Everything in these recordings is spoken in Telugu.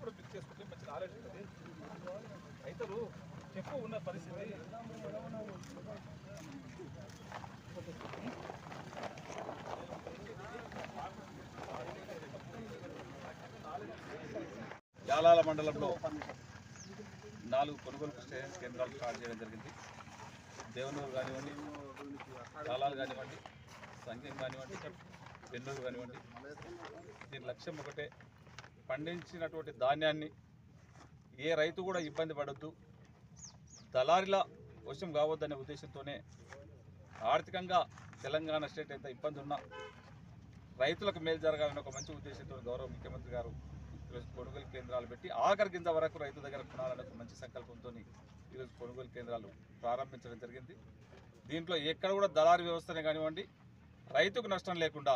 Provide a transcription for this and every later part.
కూడా పిక్ చేసుకుంటే మంచి నాలెడ్జ్ రైతులు చెప్పు ఉన్న పరిస్థితి యాలాల మండలంలో నాలుగు కొనుగోలు స్టేషన్ కేంద్రాలు స్టార్ట్ చేయడం జరిగింది. దేవనూరు కానివ్వండి యాలాలు కానివ్వండి సంఘం కానివ్వండి పెన్నూరు కానివ్వండి దీని లక్ష్యం ఒకటే పండించినటువంటి ధాన్యాన్ని ఏ రైతు కూడా ఇబ్బంది పడద్దు. దళారిల వశం కావద్దనే ఉద్దేశంతోనే ఆర్థికంగా తెలంగాణ స్టేట్ ఎంత ఇబ్బంది ఉన్నా రైతులకు మేలు జరగాలని ఒక మంచి ఉద్దేశంతో గౌరవ ముఖ్యమంత్రి గారు కొనుగోలు కేంద్రాలు పెట్టి ఆఖరి గింజ వరకు రైతు దగ్గర కొనాలనే ఒక మంచి సంకల్పంతో ఈరోజు కొనుగోలు కేంద్రాలు ప్రారంభించడం జరిగింది. దీంట్లో ఎక్కడ కూడా దళారు వ్యవస్థనే కానివ్వండి రైతుకు నష్టం లేకుండా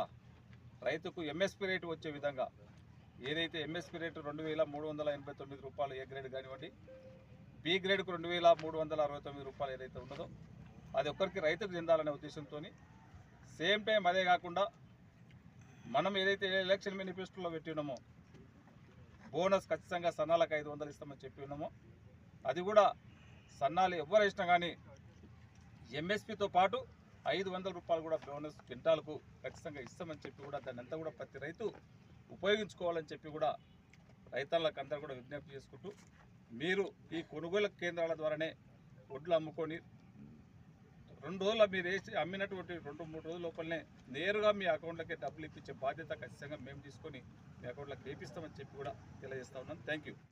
రైతుకు ఎంఎస్పీ రేటు వచ్చే విధంగా ఏదైతే ఎంఎస్పీ రేటు రెండు వేల మూడు వందల ఎనభై తొమ్మిది రూపాయలు ఏ గ్రేడ్ కానివ్వండి బి గ్రేడ్కు రెండు వేల మూడు వందల అరవై తొమ్మిది రూపాయలు ఏదైతే ఉన్నదో అది ఒక్కరికి రైతుకు చెందాలనే ఉద్దేశంతో సేమ్ టైం అదే కాకుండా మనం ఏదైతే ఎలక్షన్ మేనిఫెస్టోలో పెట్టి ఉన్నామో బోనస్ ఖచ్చితంగా సన్నాలకు ఐదు వందలు ఇస్తామని చెప్పి ఉన్నామో అది కూడా సన్నాలు ఎవరు ఇచ్చినా కానీ ఎంఎస్పితో పాటు ఐదు వందల రూపాయలు కూడా బోనస్ క్వింటాలకు ఖచ్చితంగా ఇస్తామని చెప్పి కూడా దాన్ని అంతా కూడా ప్రతి రైతు ఉపయోగించుకోవాలని చెప్పి కూడా రైతాళ్ళకు అందరూ కూడా విజ్ఞప్తి చేసుకుంటూ మీరు ఈ కొనుగోలు కేంద్రాల ద్వారానే వడ్లు అమ్ముకొని రెండు రోజుల మీరు వేసి అమ్మినటువంటి రెండు మూడు రోజుల లోపలనే నేరుగా మీ అకౌంట్లకే డబ్బులు ఇప్పించే బాధ్యత ఖచ్చితంగా మేము తీసుకొని మీ అకౌంట్లోకి వేపిస్తామని చెప్పి కూడా తెలియజేస్తా ఉన్నాం. Thank you